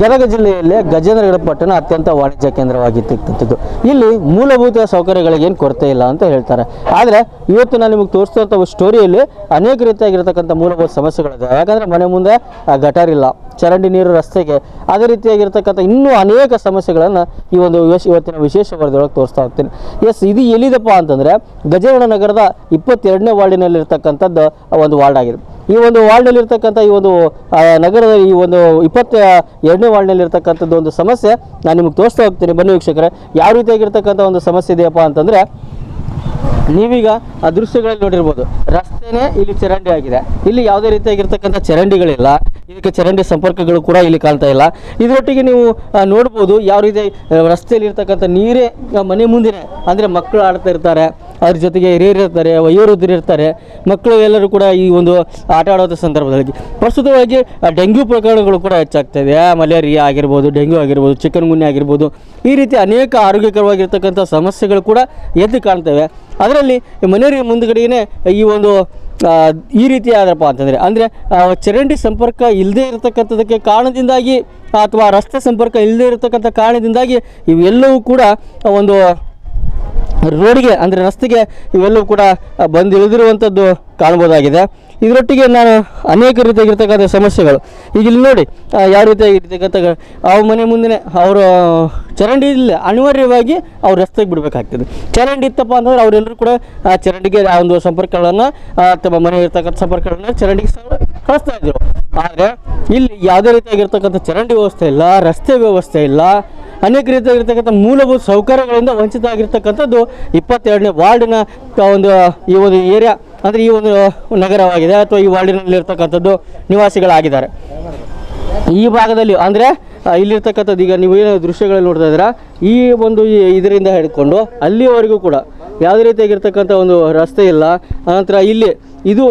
ಗದಗ ಜಿಲ್ಲೆಯಲ್ಲಿ ಗಜೇಂದ್ರಗಡ ಪಟ್ಟಣ ಅತ್ಯಂತ ವಾಣಿಜ್ಯ ಕೇಂದ್ರವಾಗಿರ್ತಕ್ಕಂಥದ್ದು. ಇಲ್ಲಿ ಮೂಲಭೂತ ಸೌಕರ್ಯಗಳಿಗೆ ಏನು ಕೊರತೆ ಇಲ್ಲ ಅಂತ ಹೇಳ್ತಾರೆ. ಆದರೆ ಇವತ್ತು ನಾನು ನಿಮಗೆ ತೋರಿಸ್ತಂಥ ಸ್ಟೋರಿಯಲ್ಲಿ ಅನೇಕ ರೀತಿಯಾಗಿರ್ತಕ್ಕಂಥ ಮೂಲಭೂತ ಸಮಸ್ಯೆಗಳಿದೆ ಯಾಕಂದರೆ ಮನೆ ಮುಂದೆ ಗಟಾರ್ ಇಲ್ಲ. ಚರಂಡಿ ನೀರು ರಸ್ತೆಗೆ ಅದೇ ರೀತಿಯಾಗಿರ್ತಕ್ಕಂಥ ಇನ್ನೂ ಅನೇಕ ಸಮಸ್ಯೆಗಳನ್ನು ಈ ಒಂದು ಇವತ್ತಿನ ವಿಶೇಷ ವರದಿಯೊಳಗೆ ತೋರಿಸ್ತಾ ಹೋಗ್ತೀನಿ. ಎಸ್, ಇದು ಎಲ್ಲಿದಪ್ಪ ಅಂತಂದರೆ ಗಜೇಂದ್ರ ನಗರದ ಇಪ್ಪತ್ತೆರಡನೇ ವಾರ್ಡಿನಲ್ಲಿರ್ತಕ್ಕಂಥದ್ದು ಒಂದು ವಾರ್ಡ್ ಆಗಿದೆ. ಈ ಒಂದು ವಾರ್ಡ್ನಲ್ಲಿರ್ತಕ್ಕಂಥ ಈ ಒಂದು ನಗರದ ಈ ಒಂದು ಇಪ್ಪತ್ತ, ಎರಡನೇ ವಾರ್ಡ್ನಲ್ಲಿರ್ತಕ್ಕಂಥದ್ದು ಒಂದು ಸಮಸ್ಯೆ. ನಾನು ನಿಮಗೆ ತೋರಿಸ್ತಾ ಹೋಗ್ತೀನಿ. ಬನ್ನಿ ವೀಕ್ಷಕರೇ. ಯಾವ ರೀತಿಯಾಗಿರ್ತಕ್ಕಂಥ ಒಂದು ಸಮಸ್ಯೆ ಇದೆಯಪ್ಪ ಅಂತಂದರೆ, ನೀವೀಗ ಆ ದೃಶ್ಯಗಳಲ್ಲಿ ನೋಡಿರ್ಬೋದು, ರಸ್ತೆನೇ ಇಲ್ಲಿ ಚರಂಡಿ ಆಗಿದೆ. ಇಲ್ಲಿ ಯಾವುದೇ ರೀತಿಯಾಗಿರ್ತಕ್ಕಂಥ ಚರಂಡಿಗಳಿಲ್ಲ. ಇದಕ್ಕೆ ಚರಂಡಿ ಸಂಪರ್ಕಗಳು ಕೂಡ ಇಲ್ಲಿ ಕಾಣ್ತಾ ಇಲ್ಲ. ಇದರೊಟ್ಟಿಗೆ ನೀವು ನೋಡ್ಬೋದು ಯಾವ ರೀತಿ ರಸ್ತೆಯಲ್ಲಿ ಇರ್ತಕ್ಕಂಥ ನೀರೇ ಮನೆ ಮುಂದಿನ, ಅಂದರೆ ಮಕ್ಕಳು ಆಡ್ತಾ ಇರ್ತಾರೆ. ಅದ್ರ ಜೊತೆಗೆ ಹಿರಿಯರು ಇರ್ತಾರೆ, ವಯೋವೃದ್ಧರು ಇರ್ತಾರೆ, ಮಕ್ಕಳು ಎಲ್ಲರೂ ಕೂಡ ಈ ಒಂದು ಆಟ ಆಡೋದ ಸಂದರ್ಭದಲ್ಲಿ. ಪ್ರಸ್ತುತವಾಗಿ ಡೆಂಗ್ಯೂ ಪ್ರಕರಣಗಳು ಕೂಡ ಹೆಚ್ಚಾಗ್ತಾ ಇದೆ ಮಲೇರಿಯಾ ಆಗಿರ್ಬೋದು, ಡೆಂಗ್ಯೂ ಆಗಿರ್ಬೋದು, ಚಿಕನ್ ಗುನ್ಯ ಆಗಿರ್ಬೋದು, ಈ ರೀತಿ ಅನೇಕ ಆರೋಗ್ಯಕರವಾಗಿರ್ತಕ್ಕಂಥ ಸಮಸ್ಯೆಗಳು ಕೂಡ ಎದ್ದು ಕಾಣ್ತವೆ. ಅದರಲ್ಲಿ ಮನೆಯವರಿಗೆ ಮುಂದುಗಡೆಯೇ ಈ ಒಂದು ಈ ರೀತಿ ಆದ್ರಪ್ಪ ಅಂತಂದರೆ, ಅಂದರೆ ಚರಂಡಿ ಸಂಪರ್ಕ ಇಲ್ಲದೇ ಇರತಕ್ಕಂಥದಕ್ಕೆ ಕಾರಣದಿಂದಾಗಿ, ಅಥವಾ ರಸ್ತೆ ಸಂಪರ್ಕ ಇಲ್ಲದೇ ಇರತಕ್ಕಂಥ ಕಾರಣದಿಂದಾಗಿ ಇವೆಲ್ಲವೂ ಕೂಡ ಒಂದು ರೋಡ್ಗೆ, ಅಂದರೆ ರಸ್ತೆಗೆ ಇವೆಲ್ಲವೂ ಕೂಡ ಬಂದು ಇಳಿದಿರುವಂಥದ್ದು ಕಾಣ್ಬೋದಾಗಿದೆ ಇದರೊಟ್ಟಿಗೆ ನಾನು ಅನೇಕ ರೀತಿಯಾಗಿರ್ತಕ್ಕಂಥ ಸಮಸ್ಯೆಗಳು. ಈಗ ಇಲ್ಲಿ ನೋಡಿ ಯಾವ ರೀತಿಯಾಗಿರ್ತಕ್ಕಂಥ ಅವ್ರ ಮನೆ ಮುಂದೆ ಅವರು ಚರಂಡಿ ಇಲ್ಲ, ಅನಿವಾರ್ಯವಾಗಿ ಅವ್ರು ರಸ್ತೆಗೆ ಬಿಡಬೇಕಾಗ್ತದೆ. ಚರಂಡಿ ಇತ್ತಪ್ಪ ಅಂತಂದ್ರೆ ಅವರೆಲ್ಲರೂ ಕೂಡ, ಆ, ಚರಂಡಿಗೆ ಆ ಒಂದು ಸಂಪರ್ಕಗಳನ್ನು ತಮ್ಮ ಮನೆ ಇರ್ತಕ್ಕಂಥ ಸಂಪರ್ಕಗಳನ್ನು ಚರಂಡಿಗೆ ಕಳಿಸ್ತಾ ಇದ್ರು. ಆದರೆ, ಇಲ್ಲಿ ಯಾವುದೇ ರೀತಿಯಾಗಿರ್ತಕ್ಕಂಥ ಚರಂಡಿ ವ್ಯವಸ್ಥೆ ಇಲ್ಲ, ರಸ್ತೆ ವ್ಯವಸ್ಥೆ ಇಲ್ಲ. ಅನೇಕ ರೀತಿಯಾಗಿರ್ತಕ್ಕಂಥ ಮೂಲಭೂತ ಸೌಕರ್ಯಗಳಿಂದ ವಂಚಿತ ಆಗಿರ್ತಕ್ಕಂಥದ್ದು ಇಪ್ಪತ್ತೆರಡನೇ ವಾರ್ಡಿನ ಒಂದು ಈ ಒಂದು ಏರಿಯಾ, ಅಂದರೆ ಈ ಒಂದು ನಗರವಾಗಿದೆ, ಅಥವಾ ಈ ವಾರ್ಡಿನಲ್ಲಿರ್ತಕ್ಕಂಥದ್ದು ನಿವಾಸಿಗಳಾಗಿದ್ದಾರೆ. ಈ ಭಾಗದಲ್ಲಿ, ಅಂದರೆ ಇಲ್ಲಿರ್ತಕ್ಕಂಥದ್ದು ಈಗ ನೀವು ಏನು ದೃಶ್ಯಗಳಲ್ಲಿ ನೋಡ್ತಾ ಇದ್ದೀರಾ, ಈ ಒಂದು ಇದರಿಂದ ಹಿಡ್ಕೊಂಡು ಅಲ್ಲಿವರೆಗೂ ಕೂಡ ಯಾವುದೇ ರೀತಿಯಾಗಿರ್ತಕ್ಕಂಥ ಒಂದು ರಸ್ತೆ ಇಲ್ಲ. ಅನಂತರ ಇಲ್ಲಿ ಇದು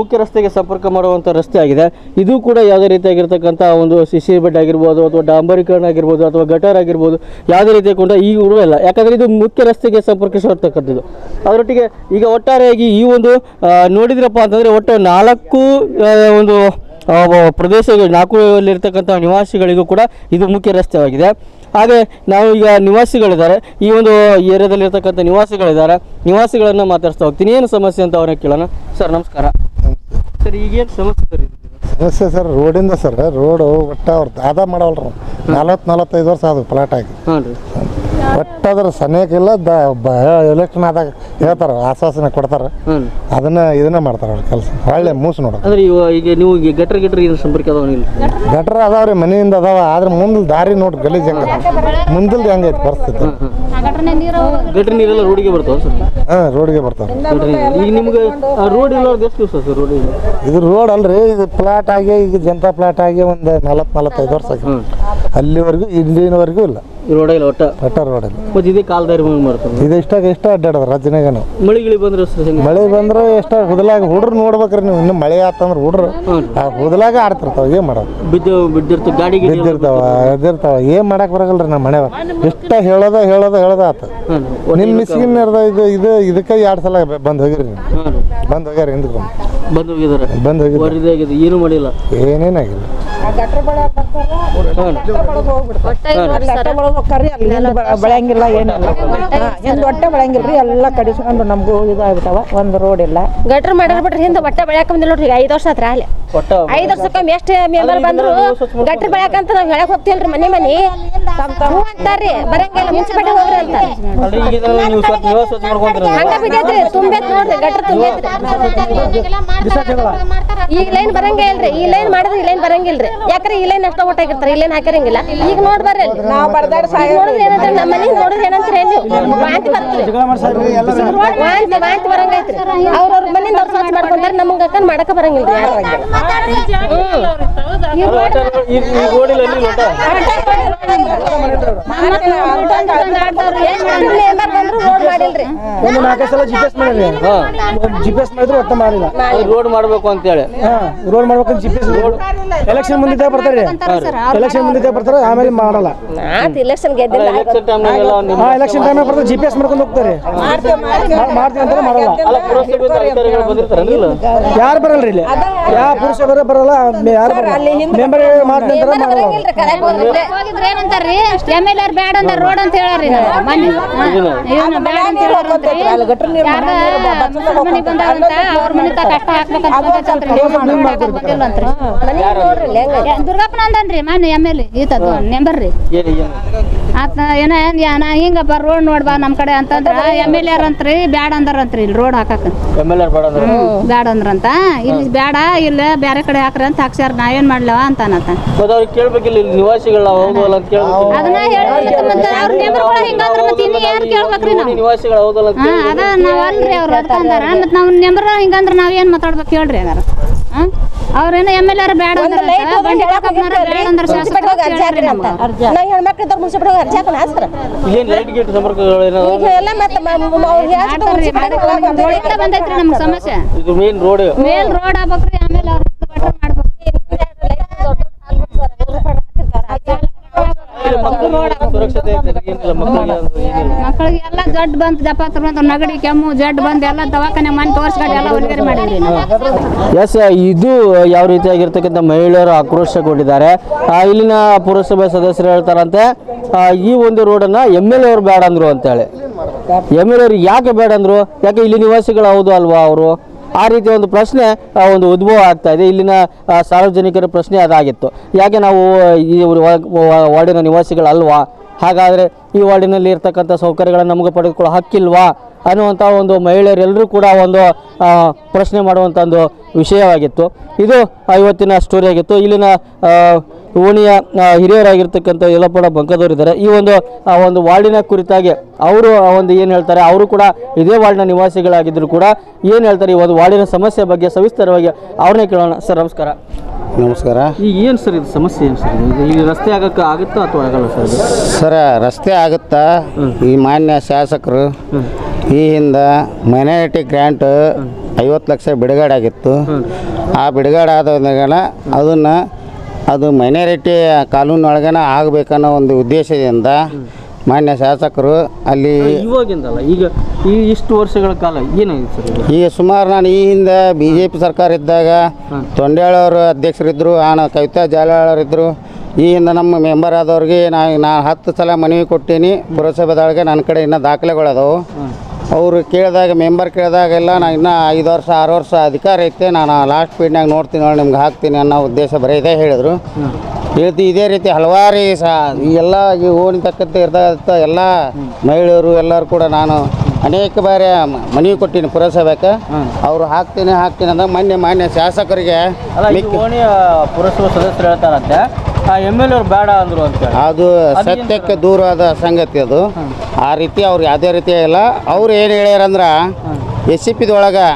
ಮುಖ್ಯ ರಸ್ತೆಗೆ ಸಂಪರ್ಕ ಮಾಡುವಂಥ ರಸ್ತೆ ಆಗಿದೆ. ಇದು ಕೂಡ ಯಾವುದೇ ರೀತಿಯಾಗಿರ್ತಕ್ಕಂಥ ಒಂದು ಸಿಸಿ ಬೆಡ್ ಆಗಿರ್ಬೋದು ಅಥವಾ ಡಾಂಬರೀಕರಣ ಆಗಿರ್ಬೋದು ಅಥವಾ ಗಟರ್ ಆಗಿರ್ಬೋದು, ಯಾವುದೇ ರೀತಿಯ ಕೂಡ ಈ ಊರು ಇಲ್ಲ. ಯಾಕಂದರೆ ಇದು ಮುಖ್ಯ ರಸ್ತೆಗೆ ಸಂಪರ್ಕಿಸಿರ್ತಕ್ಕಂಥದ್ದು ಅದರೊಟ್ಟಿಗೆ ಈಗ ಒಟ್ಟಾರೆಯಾಗಿ ಈ ಒಂದು ನೋಡಿದ್ರಪ್ಪ ಅಂತಂದರೆ ಒಟ್ಟು ನಾಲ್ಕು ಒಂದು ಪ್ರದೇಶಗಳು ನಾಲ್ಕು ನಾಲ್ಕುಲ್ಲಿರ್ತಕ್ಕಂಥ ನಿವಾಸಿಗಳಿಗೂ ಕೂಡ ಇದು ಮುಖ್ಯ ರಸ್ತೆಯಾಗಿದೆ. ಹಾಗೆ ನಾವು ಈಗ ನಿವಾಸಿಗಳಿದ್ದಾರೆ. ಈ ಒಂದು ಏರಿಯಾದಲ್ಲಿ ಏರಿಯಾದಲ್ಲಿರ್ತಕ್ಕಂಥ ನಿವಾಸಿಗಳಿದ್ದಾರೆ. ನಿವಾಸಿಗಳನ್ನು ಮಾತಾಡ್ತಾ ಹೋಗ್ತೀನಿ. ಏನು ಸಮಸ್ಯೆ ಅಂತ ಅವ್ರನ್ನ ಕೇಳೋಣ. ಸರ್ ನಮಸ್ಕಾರ. ಸರ್ ಈಗೇನು ಸಮಸ್ಯೆ ಸರ್ ಇದು? ಸಮಸ್ಯೆ ಸರ್ ರೋಡಿಂದ ಸರ್ ರೋಡು ಒಟ್ಟ ಅವ್ರು ದಾದ ಮಾಡವಲ್ರು. ನಲ್ವತ್ತು ನಲವತ್ತೈದು ವರ್ಷ ಅದು ಪ್ಲಾಟ್ ಆಗಿ. ಹಾಂ ಅದರ ಒಟ್ಟು ಅದ್ರ ಸನೇಕಿಲ್ಲ ದ ಎಲೆಕ್ಷನ್ ಆದಾಗ ಹೇಳ್ತಾರೆ ಆಶ್ವಾಸನೆ ಕೊಡ್ತಾರೆ. ಅದನ್ನ ಇದನ್ನ ಮಾಡ್ತಾರೆ ಅವ್ರ ಕೆಲಸ. ಒಳ್ಳೆ ಮೂಸ್ ನೋಡೋದು ಅಂದ್ರೆ ಇವ ಈಗ ನೀವು ಈಗ ಗಟ್ರ ಗಟ್ರ ಏನು ಸಂಪರ್ಕ ಅದಾವನಿಲ್ಲ ಗಟ್ರ ಅದಾವ್ರಿ ಮನೆಯಿಂದ ಅದಾವ ಆದ್ರೆ ಮುಂದೆ ದಾರಿ ನೋಡಿ ಗಲೀಜ್ ಹೆಂಗ ಮುಂದಲ್ದು ಹೆಂಗೈತಿ ಪರಿಸ್ಥಿತಿ? ಗಟ್ರ ನೀರೆಲ್ಲ ರೋಡಿಗೆ ಬರ್ತಾವ ಸರ್? ಹಾಂ ರೋಡಿಗೆ ಬರ್ತಾರೆ ಗಟ್ರ ನೀರು. ಈಗ ನಿಮ್ಗೆ ರೋಡ್ ಇಲ್ಲ ಎಷ್ಟು ದಿವಸ ಸರ್ ರೋಡ್ ಇಲ್ಲ ಇದು ರೋಡ್ ಅಲ್ರಿ ಇದು ಪ್ಲಾಟ್ ಆಗಿ ಈಗ ಜನತಾ ಪ್ಲಾಟ್ ಆಗಿ ಒಂದು ನಲವತ್ತು ನಲವತ್ತೈದು ವರ್ಷ ಆಗಿ ಅಲ್ಲಿವರೆಗೂ ಇಲ್ಲಿನವರೆಗೂ ಇಲ್ಲ. ರೋಡ ಇಲ್ಲ ಒಟ್ಟ? ಒಟ್ಟ ರೋಡಲ್ಲಿ. ಮತ್ತೆ ಇದೇ ಕಾಲ್ದಾರಿ ಮುಂದೆ ಮಾಡ್ತಾರೆ? ಇದು ಇಷ್ಟಾಗ ಇಷ್ಟ ಅಡ್ಡಾಡೋದು ರಜನೆಗೆ ನಾವು ಮಳೆ ಗಿಳಿ ಬಂದ್ರೆ ಮಳೆ ಬಂದ್ರೆ ಎಷ್ಟ ಹುದಲಾಗ ಹುಡ್ರು ನೋಡ್ಬೇಕ್ರಿ ನೀವು. ಇನ್ನು ಮಳೆ ಆತಂದ್ರೆ ಹುಡ್ರು. ಆ ಹುದಲಾಗ ಆಡ್ತಿರ್ತಾವ ಏನು ಮಾಡೋದು? ಬಿದ್ದು ಬಿದ್ದಿರ್ತ ಗಾಡಿ ಬಿದ್ದಿರ್ತಾವ ಎದ್ದಿರ್ತಾವ ಏನ್ ಮಾಡಕ್ ಬರಗಲ್ರಿ ನಮ್ಮ ಮನೆ ಇಷ್ಟ ಹೇಳೋದ ಹೇಳೋದ ಹೇಳೋದ ಆತ. ಹಾಂ ನಿಮ್ ಮಿಸ್ಕಿನ್ ಇದು ಇದು ಇದಕ್ಕೆ ಎರಡ್ ಸಲ ಬಂದು ಹೋಗಿರಿ ಬಂದ್ ಹೋಗ್ಯಾರ ಹಿಂದಕ್ಕೆ ಬಂದು. ಬಂದು ಹೋಗಿದ್ದಾರೆ ಬಂದ್ ವರದಿಯಾಗಿದೆ ಏನು ಮಾಡಿಲ್ಲ. ಏನೇನಾಗಿಲ್ಲ ಬೆಳೆಯಂಗಿಲ್ಲ ಏನಿಲ್ಲ ಹಿಂದ್ ಹೊಟ್ಟೆ ಬೆಳೆಯಂಗಿಲ್ರಿ ಎಲ್ಲ ಕಡಿಸ್ಕೊಂಡು ನಮಗೂ ಇದಾಗ್ಬಿಟ್ಟವ ಒಂದು ರೋಡ್ ಇಲ್ಲ. ಗಟ್ರ ಮಾಡ್ಯಾರ ಬಿಟ್ರಿ ಹಿಂದೆ ಬಟ್ಟೆ ಬೆಳ್ಯಾಕ ಬಂದಿಲ್ಲ ನೋಡ್ರಿ ಈಗ ಐದು ವರ್ಷ ಆತ್ರ ಅಲ್ಲಿ. ಒಟ್ಟ ಐದು ವರ್ಷಕ್ಕೊಮ್ಮೆ ಎಷ್ಟು ಮೆಂಬರ್ ಬಂದ್ರು ಗಟ್ರಿ ಬೆಳ್ಯಾಕಂತ ನಾವ್ ಹೇಳಕ್ ಹೋಗ್ತಿಲ್ರಿ ಮನೆ ಮನಿ. ಹ್ಞೂ ಅಂತಾರ್ರಿ ಬರಂಗಿಲ್ಲ ಮುನ್ಸಿಪಾಲ್ಟಿ ಹೋಗ್ರಿ ಅಂತ. ಹಂಗ ಬಿದ್ದೈತ್ರಿ ತುಂಬೈತ್ ನೋಡ್ರಿ ಗಟ್ರ ತುಂಬೈತ್ರಿ. ಈಗ ಲೈನ್ ಬರಂಗೇ ಇಲ್ರಿ ಈ ಲೈನ್ ಮಾಡಿದ್ರೆ ಈ ಲೈನ್ ಬರಂಗಿಲ್ರಿ. ಯಾಕ್ರೆ ಈ ಲೈನ್ ಅಷ್ಟ ಒಟ್ಟಾಗಿರ್ತಾರ ಈ ಲೈನ್ ಹಾಕಿರಂಗಿಲ್ಲ ಈಗ ನೋಡ್ ಬರ್ರಿ. ನಾವು ಬರ್ದಾಡ್ ಈಗ ನೋಡಿದ್ರೆ ಏನಂದ್ರೆ ನಮ್ಮ ಮನೆ ನೋಡಿದ್ರೆ ಏನಂತಾರೆ ನೀವು ವಾಂತಿ ಬರ್ತೀರಿ ವಾಂತಿ ವಾಂತಿ ಬರಂಗೈತ್ರಿ. ಅವ್ರವ್ರ ಮನೆಯಿಂದ ಅವ್ರು ಸ್ವಚ್ಛ ಮಾಡ್ಕೊಂತಾರೆ ನಮ್ಗೆ ಅಕ್ಕನ್ ಮಾಡಕ ಬರಂಗಿಲ್ರಿ ರೋಡ್ ರೋಡ್ ಒಂದು ನಾಲ್ಕೈದು ಸಲ ಜಿಪಿಎಸ್ ಮಾಡಿದ್ರಿ ಜಿಪಿಎಸ್ ಮಾಡಿದ್ರು ಮಾಡಿಲ್ಲ ರೋಡ್ ಮಾಡಬೇಕು ಅಂತೇಳಿ ರೋಡ್ ಮಾಡ್ಬೇಕಂತ ಜಿ ಪಿ ಎಸ್ ಎಲೆಕ್ಷನ್ ಮುಂದಿದ್ದಾಗ ಬರ್ತಾರೆ ಎಲೆಕ್ಷನ್ ಮುಂದಿದ್ದಾಗ ಬರ್ತಾರೆ ಆಮೇಲೆ ಮಾಡಲ್ಲ ಎಲೆಕ್ಷನ್ ಟೈಮ್ ಬರ್ತಾರೆ ಜಿಪಿಎಸ್ ಮಾಡ್ಕೊಂಡು ಹೋಗ್ತಾರೆ. ಮಾಡ್- ಮಾಡ್ತೀವಿ ಅಂತ ಮಾಡಲ್ಲ ಯಾರು ಬರಲ್ರಿ ಇಲ್ಲಿ? ಯಾವ ಬರ ಬರಲ್ಲ. ಮೆ- ಯಾರು ಬರಲ್ಲ. ಮೆಂಬರ್ ಮಾಡ್ತೀನಿ ಅಂತಾರೆ ಮಾಡಲ್ಲ ಅವ್ರು. ಇಲ್ರಿ ಕರೆಕ್ಟ್ ಹೋಗ್ರಿ ಹೋಗಿದ್ರೆ ಏನಂತಾರ್ರಿ? ಎಂ ಎಲ್ ಆರ್ ಬ್ಯಾಡ ಅಂತಾರ ರೋಡ್ ಅಂತ ಹೇಳ್ರಿ ಮನೆ ಇವನು ಬ್ಯಾಡ ಅಂತ ಹೇಳ್ರಿ ಮನೆ ಬಂದಾವಂತ ಅವ್ರ ಮನೆ ತ ಕಷ್ಟ ಹಾಕ್ಬೇಕಂತ ದುರ್ಗಪ್ಪನ ಅಂದನ್ರಿ ಮನೆ ಎಂ ಎಲ್ ಈತದ್ದು ನೆಂಬರ್ ರೀ. ಏನು ಏನು ಆತ ಏನ ನಾ ಹಿಂಗ ಬಾ ರೋಡ್ ನೋಡ್ಬಾ ನಮ್ ಕಡೆ ಅಂತಂದ್ರ ಎಂ ಎಲ್ ಆರ್ ಅಂತ್ರಿ ಬ್ಯಾಡ ಅಂದಾರಂತ್ರಿ ಇಲ್ಲಿ ರೋಡ್ ಹಾಕಕ್. ಬ್ಯಾಡ ಅಂದ್ರಂತ. ಇಲ್ಲಿ ಬ್ಯಾಡ ಇಲ್ಲ ಬೇರೆ ಕಡೆ ಹಾಕ್ರಿ ಅಂತ ಹಾಕ್ಸ್ಯಾರ ನಾ ಏನ್ ಮಾಡ್ಲವ ಅಂತ ಮತ್ತೆ ಅವ್ರಿಗೆ ಕೇಳ್ಬೇಕಿಲ್ಲ ಇಲ್ಲಿ ನಿವಾಸಿಗಳ ಹೋಗೋಲ್ಲ ಅಂತ ಕೇಳ್ಬೇಕು ಅದನ್ನ ಮತ್ತೆ ಅವ್ರ ಹಿಂಗಂದ್ರ ಮತ್ತೆ ಇನ್ನು ಕೇಳ್ಬೇಕ್ರಿ ನಾವು. ನಿವಾಸಿಗಳ ಹೌದಲ್ಲ ಅಂತ ಹಾ ಅದ ನಾವ್ ಅಲ್ರಿ ಅವ್ರು ಅದಕ್ಕ ಅಂದಾರ. ಮತ್ ನಾವ್ ನೆಂಬರ್ ಹಿಂಗಂದ್ರ ನಾವ್ ಏನ್ ಮಾತಾಡ್ಬೇಕು ಹೇಳ್ರಿ ಹಂಗಾರ ಹಾ? ಅವ್ರೇನ ಎಂ ಎಲ್ ಆರ್ ಬೇಡ ಅಂದ್ರ ಬಂಡಿ ಕಾಕಪ್ಪನವ್ರ ಬ್ಯಾಡ ಅಂದ್ರ ಶಾಸಕರು ಅರ್ಜಿ ಹಾಕ್ರಿ ಅಂತ ನಾವ್ ಹೆಣ್ಮಕ್ಳು ಇದ್ದವ್ರು ಮುನ್ಸಿಪಲ್ ಅರ್ಜಿ ಹಾಕೋಣ ಹಾಸ್ರ ಇಲ್ಲೇನು ಲೈಟ್ ಗೇಟ್ ಸಂಪರ್ಕಗಳು ಏನಾದ್ರು ಈಗ ಎಲ್ಲ ಮತ್ತೆ ರೋಡ್ ಬಂದೈತ್ರಿ ನಮ್ಗೆ ಸಮಸ್ಯೆ. ಇದು ಮೇನ್ ರೋಡ್ ಮೇನ್ ರೋಡ್ ಆಗ್ಬೇಕ್ರಿ ಸುರಕ್ಷತೆ ಮಕ್ಕಳಿಗೆ ಎಲ್ಲ ಜಡ್ ಬಂದ್ ಜಪಾತ್ರ ಬಂತ ನಗಡಿ ಕೆಮ್ಮು ಜಡ್ ಬಂದ್ ಎಲ್ಲ ದವಾಖಾನೆ ಮನೆ ತೋರಿಸ್ಕೊಂಡು ಎಲ್ಲ ಹೊಲಿಗೆರಿ ಮಾಡಿದ್ರಿ ಎಸ್ ಇದು ಯಾವ ರೀತಿಯಾಗಿರ್ತಕ್ಕಂಥ ಮಹಿಳೆಯರು ಆಕ್ರೋಶಗೊಂಡಿದ್ದಾರೆ. ಆ, ಇಲ್ಲಿನ ಪುರಸಭೆ ಸದಸ್ಯರು ಹೇಳ್ತಾರಂತೆ ಈ ಒಂದು ರೋಡನ್ನ ಎಂ ಎಲ್ ಎ ಅವ್ರು ಬೇಡ ಅಂದ್ರು ಅಂತೇಳಿ ಎಂ ಎಲ್ ಎವ್ರು ಯಾಕೆ ಬೇಡ ಅಂದ್ರು ಯಾಕೆ ಇಲ್ಲಿ ನಿವಾಸಿಗಳು ಹೌದು ಅಲ್ವಾ ಅವರು? ಆ ರೀತಿ ಒಂದು ಪ್ರಶ್ನೆ ಒಂದು ಉದ್ಭವ ಆಗ್ತಾ ಇದೆ. ಇಲ್ಲಿನ ಸಾರ್ವಜನಿಕರ ಪ್ರಶ್ನೆ ಅದಾಗಿತ್ತು. ಯಾಕೆ ನಾವು ಈ ವಾರ್ಡಿನ ನಿವಾಸಿಗಳಲ್ವಾ? ಹಾಗಾದರೆ ಈ ವಾರ್ಡಿನಲ್ಲಿ ಇರ್ತಕ್ಕಂಥ ಸೌಕರ್ಯಗಳನ್ನು ನಮಗೆ ಪಡೆದುಕೊಳ್ಳೋ ಹಕ್ಕಿಲ್ವಾ? ಅನ್ನುವಂಥ ಒಂದು ಮಹಿಳೆಯರೆಲ್ಲರೂ ಕೂಡ ಒಂದು ಪ್ರಶ್ನೆ ಮಾಡುವಂಥ ಒಂದು ವಿಷಯವಾಗಿತ್ತು. ಇದು ಇವತ್ತಿನ ಸ್ಟೋರಿ ಆಗಿತ್ತು. ಇಲ್ಲಿನ ಓಣಿಯ ಹಿರಿಯರಾಗಿರ್ತಕ್ಕಂಥ ಯಲಪಡ ಬಂಕದವರು ಇದ್ದಾರೆ. ಈ ಒಂದು ಆ ಒಂದು ವಾರ್ಡಿನ ಕುರಿತಾಗಿ ಅವರು ಆ ಒಂದು ಏನು ಹೇಳ್ತಾರೆ ಅವರು ಕೂಡ ಇದೇ ವಾರ್ಡಿನ ನಿವಾಸಿಗಳಾಗಿದ್ದರೂ ಕೂಡ ಏನು ಹೇಳ್ತಾರೆ ಈ ಒಂದು ವಾರ್ಡಿನ ಸಮಸ್ಯೆ ಬಗ್ಗೆ ಸವಿಸ್ತಾರವಾಗಿ ಅವ್ರನ್ನೇ ಕೇಳೋಣ. ಸರ್ ನಮಸ್ಕಾರ. ನಮಸ್ಕಾರ. ಈಗ ಏನು ಸರ್ ಇದು ಸಮಸ್ಯೆ ಏನು ಸರ್? ಇದು ಈಗ ರಸ್ತೆ ಆಗಕ್ಕೆ ಆಗುತ್ತಾ ಅಥವಾ ಆಗಲ್ಲ ಸರ್ ಇದು? ಸರ ರಸ್ತೆ ಆಗುತ್ತಾ? ಈ ಮಾನ್ಯ ಶಾಸಕರು ಈ ಹಿಂದೆ ಮೈನಾರಿಟಿ ಗ್ರ್ಯಾಂಟ್ ಐವತ್ತು ಲಕ್ಷ ಬಿಡುಗಡೆ ಆಗಿತ್ತು. ಆ ಬಿಡುಗಡೆ ಆದ ಅದನ್ನು ಅದು ಮೈನಾರಿಟಿ ಕಾನೂನೊಳಗೇನ ಆಗಬೇಕನ್ನೋ ಒಂದು ಉದ್ದೇಶದಿಂದ ಮಾನ್ಯ ಶಾಸಕರು ಅಲ್ಲಿ ಇವಾಗಿಂದಲ್ಲ ಈಗ ಈ ಇಷ್ಟು ವರ್ಷಗಳ ಕಾಲ ಏನಾಗಿದೆ ಸರ್ ಈಗ ಸುಮಾರು ನಾನು ಈ ಹಿಂದೆ ಬಿ ಜೆ ಪಿ ಸರ್ಕಾರ ಇದ್ದಾಗ ತೊಂಡೇಳವರು ಅಧ್ಯಕ್ಷರಿದ್ದರು ಆನ ಕವಿತಾ ಜಾಲಾಳರಿದ್ದರು ಈ ಹಿಂದೆ ನಮ್ಮ ಮೆಂಬರ್ ಆದವ್ರಿಗೆ ನಾನು ನಾನು ಹತ್ತು ಸಲ ಮನವಿ ಕೊಟ್ಟೀನಿ ಪುರಸಭೆದೊಳಗೆ ನನ್ನ ಕಡೆ ಇನ್ನೂ ದಾಖಲೆಗಳದಾವು. ಅವರು ಕೇಳಿದಾಗ ಮೆಂಬರ್ ಕೇಳಿದಾಗೆಲ್ಲ ನಾನು ಇನ್ನೂ ಐದು ವರ್ಷ ಆರು ವರ್ಷ ಅಧಿಕಾರ ಐತೆ. ನಾನು ಲಾಸ್ಟ್ ಪೀಡ್ನಾಗ ನೋಡ್ತೀನಿ ನೋಡಿ ನಿಮ್ಗೆ ಹಾಕ್ತೀನಿ ಅನ್ನೋ ಉದ್ದೇಶ ಬರೀ ಇದೇ ಹೇಳಿದರು. ಹೇಳ್ತಿ ಇದೇ ರೀತಿ ಹಲವಾರು ಸ ಎಲ್ಲ ಈ ಓಣಿ ತಕ್ಕಂತೆ ಇರ್ದಂಥ ಎಲ್ಲ ಮಹಿಳೆಯರು ಎಲ್ಲರೂ ಕೂಡ ನಾನು ಅನೇಕ ಬಾರಿ ಮನವಿ ಕೊಟ್ಟಿನಿ ಪುರಸಭೆಗೆ. ಅವರು ಹಾಕ್ತೀನಿ ಹಾಕ್ತೀನಿ ಅಂದ್ರೆ ಮಾನ್ಯ ಮಾನ್ಯ ಶಾಸಕರಿಗೆ ಪುರಸಭೆ ಸದಸ್ಯರು ಹೇಳ್ತಾರಂತೆ ಎಂ ಎಲ್ ಅವ್ರು ಬೇಡ ಅಂದ್ರು ಅದು ಸತ್ಯಕ್ಕೆ ದೂರವಾದ ಸಂಗತಿ ಅದು. ಆ ರೀತಿ ಅವ್ರು ಯಾವುದೇ ರೀತಿ ಇಲ್ಲ. ಅವ್ರು ಏನು ಹೇಳ್ಯಾರಂದ್ರೆ ಎಸ್ ಸಿ ಪಿದೊಳಗೆ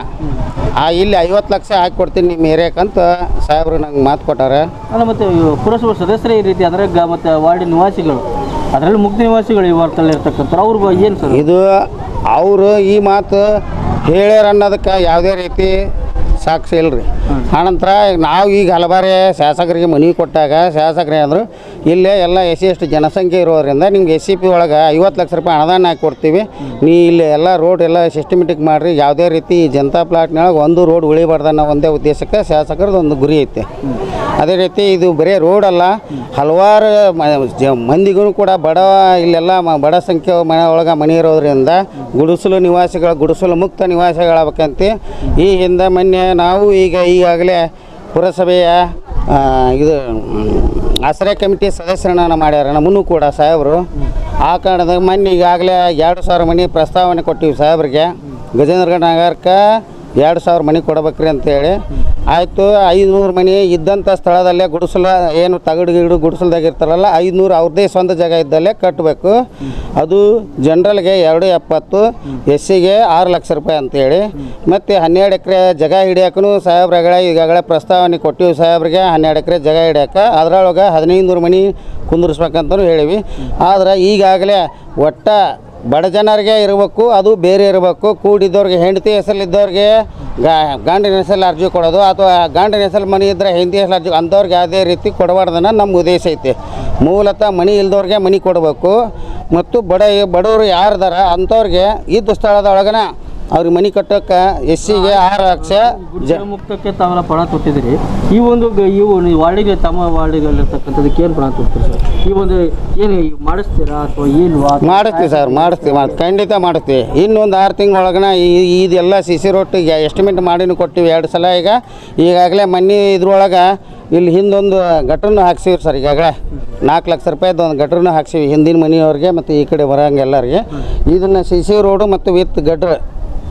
ಆ ಇಲ್ಲಿ ಐವತ್ತು ಲಕ್ಷ ಹಾಕಿ ಕೊಡ್ತೀನಿ ನಿಮ್ಮ ಏರಿಯಾಕಂತ ಸಾಹೇಬ್ರು ನಂಗೆ ಮಾತು ಕೊಟ್ಟಾರೆ. ಅಲ್ಲ ಮತ್ತೆ ಪುರಸಭೆ ಸದಸ್ಯರೇ ಈ ರೀತಿ ಅಂದರೆ ಗ ಮತ್ತೆ ವಾರ್ಡಿನ ನಿವಾಸಿಗಳು ಅದರಲ್ಲಿ ಮುಕ್ತ ನಿವಾಸಿಗಳು ಈ ವಾರ್ತೆಯಲ್ಲಿ ಇರ್ತಕ್ಕಂಥ ಅವ್ರ ಏನು ಸರ್? ಇದು ಅವರು ಈ ಮಾತು ಹೇಳ್ಯಾರ ಅನ್ನೋದಕ್ಕೆ ಯಾವುದೇ ರೀತಿ ಸಾಕ್ಷಿ ಇಲ್ರಿ. ಆನಂತರ ನಾವು ಈಗ ಹಲವಾರು ಶಾಸಕರಿಗೆ ಮನವಿ ಕೊಟ್ಟಾಗ ಶಾಸಕರೇ ಅಂದರು, ಇಲ್ಲೇ ಎಲ್ಲ ಎಸ್ ಸಿ ಎಷ್ಟು ಜನಸಂಖ್ಯೆ ಇರೋದ್ರಿಂದ ನಿಮ್ಗೆ ಎಸ್ ಸಿ ಪಿ ಒಳಗೆ ಐವತ್ತು ಲಕ್ಷ ರೂಪಾಯಿ ಅನುದಾನ ಹಾಕಿ ಕೊಡ್ತೀವಿ. ನೀ ಇಲ್ಲಿ ಎಲ್ಲ ರೋಡ್ ಎಲ್ಲ ಸಿಸ್ಟಮೆಟಿಕ್ ಮಾಡಿರಿ, ಯಾವುದೇ ರೀತಿ ಈ ಜನತಾ ಪ್ಲಾಟ್ನೊಳಗೆ ಒಂದು ರೋಡ್ ಉಳಿಬಾರ್ದು ಅನ್ನೋ ಒಂದೇ ಉದ್ದೇಶಕ್ಕೆ ಶಾಸಕರದ್ದು ಒಂದು ಗುರಿ ಐತೆ. ಅದೇ ರೀತಿ ಇದು ಬರೀ ರೋಡ್ ಅಲ್ಲ, ಹಲವಾರು ಮಂದಿಗೂ ಕೂಡ ಬಡ ಇಲ್ಲೆಲ್ಲ ಬಡ ಸಂಖ್ಯೆ ಮನೆ ಒಳಗೆ ಮನೆ ಇರೋದ್ರಿಂದ ಗುಡಿಸಲು ನಿವಾಸಿಗಳು, ಗುಡಿಸಲು ಮುಕ್ತ ನಿವಾಸಿಗಳಾಗಬೇಕಂತೆ. ಈ ಹಿಂದೆ ಮೊನ್ನೆ ನಾವು ಈಗ ಈಗಾಗಲೇ ಪುರಸಭೆಯ ಇದು ಆಶ್ರಯ ಕಮಿಟಿ ಸದಸ್ಯರನ್ನ ಮಾಡ್ಯಾರ. ನಮ್ಮನ್ನು ಕೂಡ ಸಾಹೇಬರು. ಆ ಕಾರಣದಾಗ ಮೊನ್ನೆ ಈಗಾಗಲೇ ಎರಡು ಸಾವಿರ ಮನೆ ಪ್ರಸ್ತಾವನೆ ಕೊಟ್ಟಿವಿ ಸಾಹೇಬ್ರಿಗೆ. ಗಜೇಂದ್ರಗಢ ನಗರಕ್ಕೆ ಎರಡು ಸಾವಿರ ಮನೆ ಕೊಡ್ಬೇಕ್ರಿ ಅಂತೇಳಿ. ಆಯಿತು ಐದುನೂರು ಮನೆ ಇದ್ದಂಥ ಸ್ಥಳದಲ್ಲೇ ಗುಡಿಸಲ ಏನು ತಗಡು ಗಿಡು ಗುಡಿಸಲ್ದಾಗಿರ್ತಾರಲ್ಲ ಐದುನೂರು ಅವ್ರದ್ದೇ ಸ್ವಂತ ಜಾಗ ಇದ್ದಲ್ಲೇ ಕಟ್ಟಬೇಕು ಅದು ಜನರಲ್ಗೆ ಎರಡು ಎಪ್ಪತ್ತು ಎಸ್ ಸಿಗೆ ಆರು ಲಕ್ಷ ರೂಪಾಯಿ ಅಂತೇಳಿ. ಮತ್ತು ಹನ್ನೆರಡು ಎಕರೆ ಜಾಗ ಹಿಡಿಯೋಕ್ಕೂ ಸಾಹೇಬ್ರಗಳ ಈಗಾಗಲೇ ಪ್ರಸ್ತಾವನೆ ಕೊಟ್ಟಿವಿ ಸಾಹೇಬ್ರಿಗೆ, ಹನ್ನೆರಡು ಎಕರೆ ಜಾಗ ಹಿಡಿಯೋಕೆ. ಅದರೊಳಗೆ ಹದಿನೈದು ನೂರು ಮನೆ ಕುಂದಿರ್ಸ್ಬೇಕಂತಲೂ ಹೇಳಿವಿ. ಆದ್ರೆ ಈಗಾಗಲೇ ಒಟ್ಟ ಬಡ ಜನರಿಗೆ ಇರಬೇಕು, ಅದು ಬೇರೆ ಇರಬೇಕು. ಕೂಡಿದ್ದವ್ರಿಗೆ ಹೆಂಡತಿ ಹೆಸರಲ್ಲಿದ್ದವ್ರಿಗೆ ಗಾ, ಗಂಡಿನ ಹೆಸರಲ್ಲಿ ಅರ್ಜಿ ಕೊಡೋದು, ಅಥವಾ ಗಂಡಿನ ಹೆಸರು ಮನೆ ಇದ್ದರೆ ಹೆಂಡತಿ ಹೆಸರು ಅರ್ಜಿ ಅಂಥವ್ರಿಗೆ ಯಾವುದೇ ರೀತಿ ಕೊಡಬಾರ್ದನ್ನ ನಮ್ಮ ಉದ್ದೇಶ ಐತಿ. ಮೂಲತಃ ಮನೆ ಇಲ್ದವ್ರಿಗೆ ಮನೆ ಕೊಡಬೇಕು. ಮತ್ತು ಬಡ, ಬಡವರು ಯಾರ್ದಾರ ಅಂಥವ್ರಿಗೆ ಇದ್ದ ಸ್ಥಳದೊಳಗನ ಅವ್ರಿಗೆ ಮನೆ ಕಟ್ಟೋಕೆ ಎಸ್ ಸಿಗೆ ಆರು ಲಕ್ಷ ಜ ಮುಕ್ತಕ್ಕೆ ತಾವೆಲ್ಲ ಪಣ ತೊಟ್ಟಿದ್ದೀರಿ. ಈ ಒಂದು ಈ ಇವು ನೀವು ವಾರ್ಡಿಗೆ ತಮ್ಮ ವಾರ್ಡಿಗಳಿರ್ತಕ್ಕಂಥದಕ್ಕೆ ಏನು ಪಣ ತೊಡ್ತೀರಿ ಸರ್. ಈ ಒಂದು ಏನು ಈ ಮಾಡಿಸ್ತೀರಾ ಅಥವಾ ಏನು ಮಾಡಿಸ್ತೀವಿ ಸರ್ ಮಾಡಿಸ್ತೀವಿ ಮಾಡಿ ಖಂಡಿತ ಮಾಡಿಸ್ತೀವಿ. ಇನ್ನೊಂದು ಆರು ತಿಂಗಳೊಳಗನ ಈ ಇದೆಲ್ಲ ಸಿ ಸಿ ರೋಟಿಗೆ ಎಸ್ಟಿಮೇಟ್ ಮಾಡಿನೂ ಕೊಟ್ಟಿವಿ ಎರಡು ಸಲ ಈಗ. ಈಗಾಗಲೇ ಮೊನ್ನೆ ಇದ್ರೊಳಗೆ ಇಲ್ಲಿ ಹಿಂದೊಂದು ಗಟ್ರನ್ನು ಹಾಕ್ಸಿವಿ ಸರ್ ಈಗಾಗಲೇ. ನಾಲ್ಕು ಲಕ್ಷ ರೂಪಾಯಿದು ಒಂದು ಗಟ್ರನ್ನು ಹಾಕ್ಸಿವಿ ಹಿಂದಿನ ಮನೆಯವ್ರಿಗೆ ಮತ್ತು ಈ ಕಡೆ ಬರೋಂಗೆಲ್ಲರಿಗೆ ಇದನ್ನು ಸಿ ಸಿ ರೋಡು ಮತ್ತು ವಿತ್ ಗಟ್ರ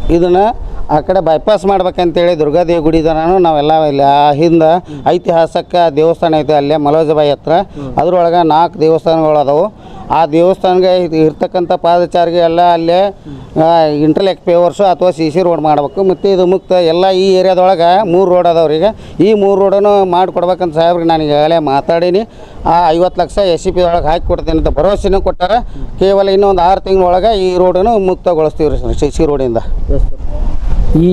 ಇದನ್ನು ಆ ಕಡೆ ಬೈಪಾಸ್ ಮಾಡ್ಬೇಕಂತೇಳಿ ದುರ್ಗಾದೇವಿ ಗುಡಿ ನಾನು ನಾವೆಲ್ಲ ಇಲ್ಲಿ ಆ ಹಿಂದೆ ಐತಿಹಾಸಿಕ ದೇವಸ್ಥಾನ ಐತೆ ಅಲ್ಲೇ ಮಲೋಜಬಾಯಿ ಹತ್ರ. ಅದ್ರೊಳಗೆ ನಾಲ್ಕು ದೇವಸ್ಥಾನಗಳು ಅದಾವು. ಆ ದೇವಸ್ಥಾನಗೆ ಇರ್ತಕ್ಕಂಥ ಪಾದಚಾರಿಗೆ ಎಲ್ಲ ಅಲ್ಲೇ ಇಂಟರ್ಲೆಕ್ ಪೇವರ್ಸು ಅಥವಾ ಸಿ ಸಿ ರೋಡ್ ಮಾಡಬೇಕು. ಮತ್ತು ಇದು ಮುಕ್ತ ಎಲ್ಲ ಈ ಏರಿಯಾದೊಳಗೆ ಮೂರು ರೋಡ್ ಅದಾವ್ರೀಗ. ಈ ಮೂರು ರೋಡನ್ನು ಮಾಡಿಕೊಡ್ಬೇಕಂತ ಸಾಹೇಬ್ರಿಗೆ ನಾನು ಈಗಾಗಲೇ ಮಾತಾಡೀನಿ. ಆ ಐವತ್ತು ಲಕ್ಷ ಎಸ್ ಸಿ ಪಿ ಒಳಗೆ ಹಾಕಿ ಕೊಡ್ತೀನಿ ಅಂತ ಭರವಸೆನೂ ಕೊಟ್ಟಾರ. ಕೇವಲ ಇನ್ನೊಂದು ಆರು ತಿಂಗಳೊಳಗೆ ಈ ರೋಡನ್ನು ಮುಕ್ತಗೊಳಿಸ್ತೀವಿ ರೀ ಸರ್ ಸಿ ಸಿ ರೋಡಿಂದ ಈ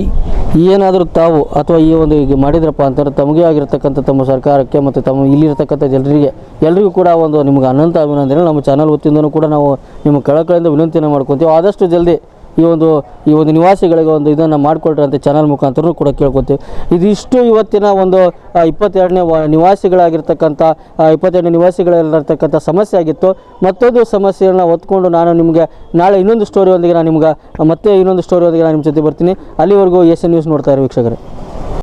ಏನಾದರೂ ತಾವು ಅಥವಾ ಈ ಒಂದು ಈಗ ಮಾಡಿದ್ರಪ್ಪ ಅಂತಂದ್ರೆ ತಮಗೆ ಆಗಿರ್ತಕ್ಕಂಥ ತಮ್ಮ ಸರ್ಕಾರಕ್ಕೆ ಮತ್ತು ತಮ್ಮ ಇಲ್ಲಿರ್ತಕ್ಕಂಥ ಜನರಿಗೆ ಎಲ್ರಿಗೂ ಕೂಡ ಒಂದು ನಿಮ್ಗೆ ಅನಂತ ಅಭಿನಂದನೆ ನಮ್ಮ ಚಾನಲ್ ವತಿಯಿಂದನೂ ಕೂಡ ನಾವು ನಿಮ್ಮ ಕಳಕಳಿಂದ ವಿನಂತಿಯನ್ನು ಮಾಡ್ಕೊತೀವಿ. ಆದಷ್ಟು ಜಲ್ದಿ ಈ ಒಂದು ಈ ಒಂದು ನಿವಾಸಿಗಳಿಗೆ ಒಂದು ಇದನ್ನು ಮಾಡಿಕೊಳ್ರಿ ಅಂತ ಚಾನಲ್ ಮುಖಾಂತರ ಕೂಡ ಕೇಳ್ಕೊತೀವಿ. ಇದಿಷ್ಟು ಇವತ್ತಿನ ಒಂದು ಇಪ್ಪತ್ತೆರಡನೇ ವ, ನಿವಾಸಿಗಳಾಗಿರ್ತಕ್ಕಂಥ ಇಪ್ಪತ್ತೆರಡನೇ ನಿವಾಸಿಗಳಲ್ಲಿರ್ತಕ್ಕಂಥ ಸಮಸ್ಯೆ ಆಗಿತ್ತು. ಮತ್ತೊಂದು ಸಮಸ್ಯೆಯನ್ನು ಹೊತ್ಕೊಂಡು ನಾನು ನಿಮಗೆ ನಾಳೆ ಇನ್ನೊಂದು ಸ್ಟೋರಿಯೊಂದಿಗೆ ನಾನು ನಿಮ್ಗೆ, ಮತ್ತೆ ಇನ್ನೊಂದು ಸ್ಟೋರಿಯೊಂದಿಗೆ ನಾನು ನಿಮ್ಮ ಜೊತೆ ಬರ್ತೀನಿ. ಅಲ್ಲಿವರೆಗೂ ಎಸ್ ಎನ್ ನ್ಯೂಸ್ ನೋಡ್ತಾ ಇರೋ ವೀಕ್ಷಕರೇ.